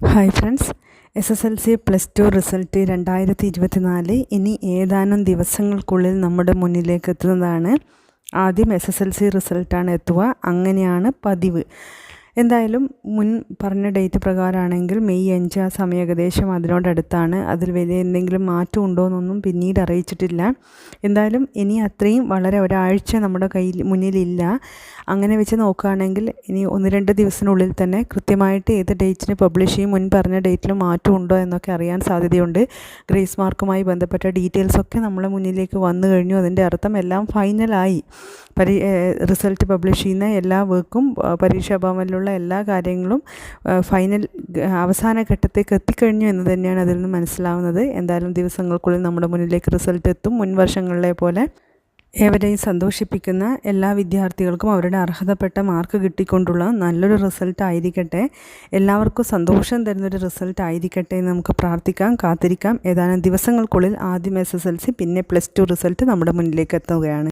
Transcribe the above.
Hi friends S S L C plus two result രണ്ടായിരത്തി ഇരുപത്തിനാല് ഇനി ഏതാനും ദിവസങ്ങൾക്കുള്ളിൽ നമ്മുടെ മുന്നിലേക്ക് എത്തുന്നതാണ്. ആദ്യം എസ് എസ് എൽ സി റിസൾട്ടാണ് എത്തുക. അങ്ങനെയാണ് പതിവ്. എന്തായാലും മുൻ പറഞ്ഞ ഡേറ്റ് പ്രകാരമാണെങ്കിൽ മെയ് അഞ്ച് ആ സമയം ഏകദേശം അതിനോടടുത്താണ്. അതിൽ വലിയ എന്തെങ്കിലും മാറ്റം ഉണ്ടോ എന്നൊന്നും പിന്നീട് അറിയിച്ചിട്ടില്ല. എന്തായാലും ഇനി അത്രയും വളരെ ഒരാഴ്ച നമ്മുടെ കയ്യിൽ മുന്നിലില്ല. അങ്ങനെ വെച്ച് നോക്കുകയാണെങ്കിൽ ഇനി ഒന്ന് രണ്ട് ദിവസത്തിനുള്ളിൽ തന്നെ കൃത്യമായിട്ട് ഏത് ഡേറ്റിന് പബ്ലിഷ് ചെയ്യും മുൻ പറഞ്ഞ ഡേറ്റിൽ മാറ്റം ഉണ്ടോ എന്നൊക്കെ അറിയാൻ സാധ്യതയുണ്ട്. ഗ്രേസ് മാർക്കുമായി ബന്ധപ്പെട്ട ഡീറ്റെയിൽസൊക്കെ നമ്മളെ മുന്നിലേക്ക് വന്നു കഴിഞ്ഞു. അതിന്റെ അർത്ഥം എല്ലാം ഫൈനലായി പരി റിസൾട്ട് പബ്ലിഷ് ചെയ്യുന്ന എല്ലാ വർക്കും പരീക്ഷാ ഭവനിലുള്ള എല്ലാ കാര്യങ്ങളും ഫൈനൽ അവസാന ഘട്ടത്തേക്ക് എത്തിക്കഴിഞ്ഞു എന്ന് തന്നെയാണ് അതിൽ നിന്ന് മനസ്സിലാവുന്നത്. എന്തായാലും ദിവസങ്ങൾക്കുള്ളിൽ നമ്മുടെ മുന്നിലേക്ക് റിസൾട്ട് എത്തും. മുൻ വർഷങ്ങളിലെ പോലെ ഏവരെയും സന്തോഷിപ്പിക്കുന്ന എല്ലാ വിദ്യാർത്ഥികൾക്കും അവരുടെ അർഹതപ്പെട്ട മാർക്ക് കിട്ടിക്കൊണ്ടുള്ള നല്ലൊരു റിസൾട്ട് ആയിരിക്കട്ടെ. എല്ലാവർക്കും സന്തോഷം തരുന്നൊരു റിസൾട്ട് ആയിരിക്കട്ടെ എന്ന് നമുക്ക് പ്രാർത്ഥിക്കാം കാത്തിരിക്കാം. ഏതാനും ദിവസങ്ങൾക്കുള്ളിൽ ആദ്യം എസ് എസ് എൽ സി പിന്നെ പ്ലസ് ടു റിസൾട്ട് നമ്മുടെ മുന്നിലേക്ക് എത്തുകയാണ്.